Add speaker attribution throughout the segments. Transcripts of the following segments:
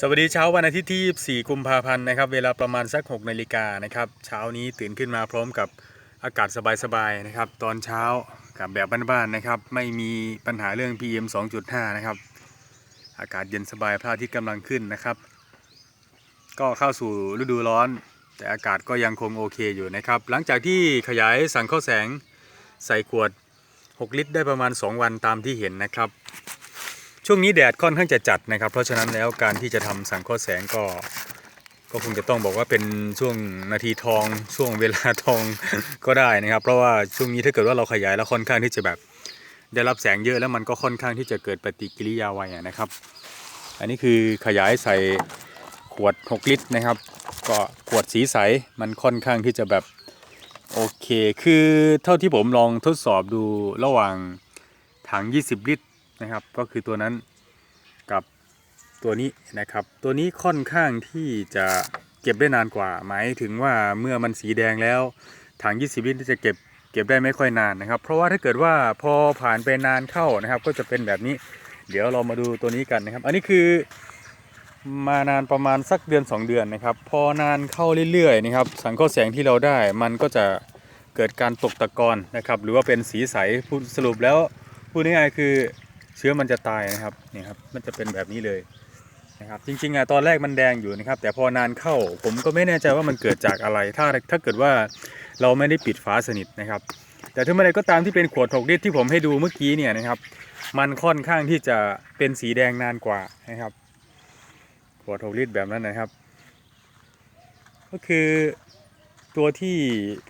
Speaker 1: สวัสดีเช้าวันอาทิตย์ที่ 24 กุมภาพันธ์นะครับ เวลาประมาณสัก 6 นาฬิกานะครับ เช้านี้ตื่นขึ้นมาพร้อมกับอากาศสบายๆนะครับ ตอนเช้ากับแบบบ้านๆนะครับ ไม่มีปัญหาเรื่อง PM 2.5 นะครับ อากาศเย็นสบายพระอาทิตย์กำลังขึ้นนะครับ ก็เข้าสู่ฤดูร้อน แต่อากาศก็ยังคงโอเคอยู่นะครับ หลังจากที่ขยายสังเข้าแสงใส่ขวด 6 ลิตร ได้ประมาณ 2 วันตามที่เห็นนะครับ ช่วงนี้แดดค่อนข้างจะจัดนะครับ เพราะฉะนั้นแล้วการที่จะทำสังเคราะห์แสงก็ก็คงจะต้องบอกว่าเป็นช่วงนาทีทองช่วงเวลาทองก็ได้นะครับ เพราะว่าช่วงนี้ถ้าเกิดว่าเราขยายแล้วค่อนข้างที่จะแบบได้รับแสงเยอะแล้วมันก็ค่อนข้างที่จะเกิดปฏิกิริยาไวนะครับ อันนี้คือขยายใส่ขวด 6 ลิตรนะครับ ก็ขวดสีใสมันค่อนข้างที่จะแบบโอเค คือเท่าที่ผมลองทดสอบดูระหว่างถัง 20 ลิตร นะครับ ก็คือตัวนั้นกับตัวนี้นะครับ ตัวนี้ค่อนข้างที่จะเก็บได้นานกว่า หมายถึงว่าเมื่อมันสีแดงแล้วถัง 20 ลิตรจะเก็บเก็บได้ไม่ค่อยนานนะครับ เพราะว่าถ้าเกิดว่าพอผ่านไปนานเข้านะครับ ก็จะเป็นแบบนี้ เดี๋ยวเรามาดูตัวนี้กันนะครับ อันนี้คือมานานประมาณสักเดือน 2 เดือนนะครับ พอนานเข้าเรื่อยๆนะครับ สังเคราะห์แสงที่เราได้มันก็จะเกิดการตกตะกอนนะครับ หรือว่าเป็นสีใสสรุปแล้วพูดง่ายๆคือ เชื้อมันจะตายนะครับนี่ครับมันจะเป็นแบบนี้เลยนะครับจริงๆอะตอนแรกมันแดงอยู่นะครับ แต่พอนานเข้าผมก็ไม่แน่ใจว่ามันเกิดจากอะไร ถ้าถ้าเกิดว่าเราไม่ได้ปิดฝาสนิทนะครับ แต่ถึงเมื่อไรก็ตามที่เป็นขวด6ลิตรที่ผมให้ดูเมื่อกี้เนี่ยนะครับ มันค่อนข้างที่จะเป็นสีแดงนานกว่านะครับขวด6ลิตรแบบนั้นนะครับ ก็คือตัวที่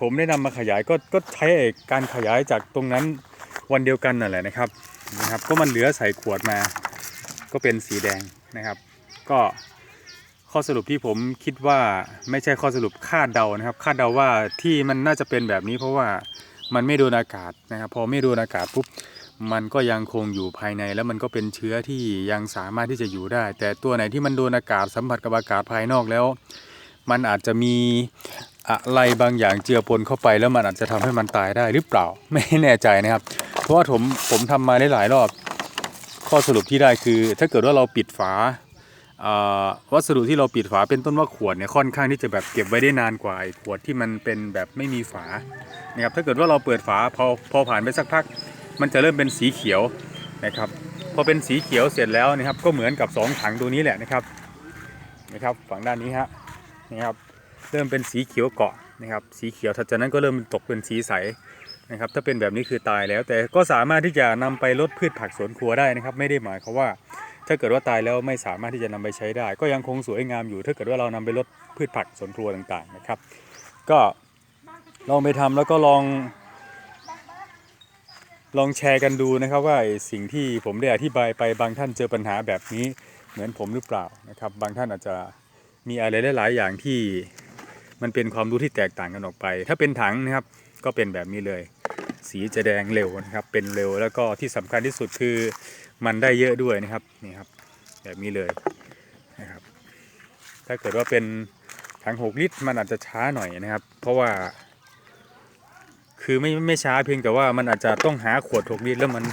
Speaker 1: ผมได้นำมาขยายก็ก็ใช้การขยายจากตรงนั้นวันเดียวกันนั่นแหละนะครับ นะครับ ก็มันเหลือใส่ขวดมา ก็เป็นสีแดงนะครับ ก็ข้อสรุปที่ผมคิดว่าไม่ใช่ข้อสรุปคาดเดานะครับ คาดเดาว่าที่มันน่าจะเป็นแบบนี้ เพราะว่ามันไม่โดนอากาศนะครับ พอไม่โดนอากาศปุ๊บมันก็ยังคงอยู่ภายในแล้วมันก็เป็นเชื้อที่ยังสามารถที่จะอยู่ได้ แต่ตัวไหนที่มันโดนอากาศสัมผัสกับอากาศภายนอกแล้ว มันอาจจะมีอะไรบางอย่างเจือปนเข้าไปแล้วมันอาจจะทำให้มันตายได้หรือเปล่าไม่แน่ใจนะครับ ราะว่าผมผมทำมาได้หลายรอบ ข้อสรุปที่ได้คือ ถ้าเกิดว่าเราปิดฝาวัสดุที่เราปิดฝาเป็นต้นว่าขวดเนี่ยค่อนข้างที่จะแบบเก็บไว้ได้นานกว่าไอ้ขวดที่มันเป็นแบบไม่มีฝานะครับถ้าเกิดว่าเราเปิดฝาพอพอผ่านไปสักพัก มันจะเริ่มเป็นสีเขียวนะครับพอเป็นสีเขียวเสร็จแล้วนะครับก็เหมือนกับสองถังตัวนี้แหละนะครับนะครับฝั่งด้านนี้ฮะนะครับเริ่มเป็นสีเขียวเกาะนะครับสีเขียวถัดจากนั้นก็เริ่มตกเป็นสีใส นะครับถ้าเป็นแบบนี้คือตายแล้ว แต่ก็สามารถที่จะนำไปลดพืชผักสวนครัวได้นะครับ ไม่ได้หมายความว่า ถ้าเกิดว่าตายแล้วไม่สามารถที่จะนำไปใช้ได้ ก็ยังคงสวยงามอยู่ ถ้าเกิดว่าเรานำไปลดพืชผักสวนครัวต่างๆนะครับ ก็ลองไปทำแล้วก็ลองลองแชร์กันดูนะครับว่าสิ่งที่ผมได้อธิบายไปบางท่านเจอปัญหาแบบนี้เหมือนผมหรือเปล่านะครับ บางท่านอาจจะมีอะไรหลาย ๆ อย่างที่มันเป็นความรู้ที่แตกต่างกันออกไป ถ้าเป็นถังนะครับก็เป็นแบบนี้เลย สีจะแดงเร็วนะครับ เป็นเร็วแล้วก็ที่สำคัญที่สุดคือมันได้เยอะด้วยนะครับนี่ครับแบบนี้เลยนะครับ ถ้าเกิดว่าเป็นถัง6ลิตรมันอาจจะช้าหน่อยนะครับ เพราะว่า คือไม่ไม่ช้าเพียงแต่ว่ามันอาจจะต้องหาขวด6ลิตรแล้วมัน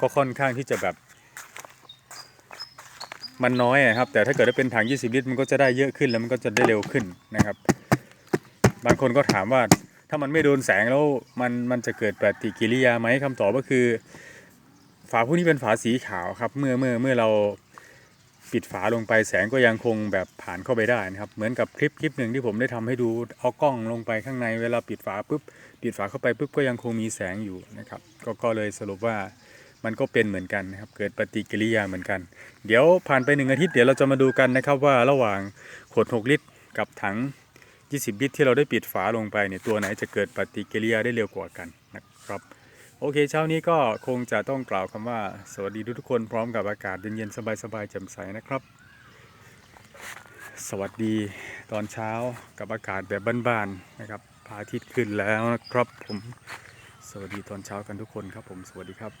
Speaker 1: ก็ค่อนข้างที่จะแบบ มันน้อยอะครับ แต่ถ้าเกิดว่าเป็นถัง 20 ลิตรมันก็จะได้เยอะขึ้นแล้วมันก็จะได้เร็วขึ้นนะครับ บางคนก็ถามว่า ถ้ามันไม่โดนแสงแล้วมันมันจะเกิดปฏิกิริยาไหมคำตอบก็คือ ฝาพวกนี้เป็นฝาสีขาวครับ เมื่อเมื่อเมื่อเราปิดฝาลงไปแสงก็ยังคงแบบผ่านเข้าไปได้นะครับ เหมือนกับคลิปคลิปหนึ่งที่ผมได้ทำให้ดูเอากล้องลงไปข้างในเวลาปิดฝาปุ๊บปิดฝาเข้าไปปุ๊บก็ยังคงมีแสงอยู่นะครับ ก็ก็เลยสรุปว่ามันก็เป็นเหมือนกันนะครับ เกิดปฏิกิริยาเหมือนกัน เดี๋ยวผ่านไปหนึ่งอาทิตย์เดี๋ยวเราจะมาดูกันนะครับว่าระหว่างขวด6ลิตรกับถัง 20ลิตที่เราได้ปิดฝาลงไปเนี่ยตัวไหนจะเกิดปฏิกิริยาได้เร็วกว่ากันนะครับ โอเคเช้านี้ก็คงจะต้องกล่าวคำว่า สวัสดีทุกคนพร้อมกับอากาศเย็นๆสบายๆแจ่มใสนะครับ สวัสดีตอนเช้ากับอากาศแบบบ้านๆนะครับพระอาทิตย์ขึ้นแล้วนะครับผมสวัสดีตอนเช้ากันทุกคนครับผมสวัสดีครับ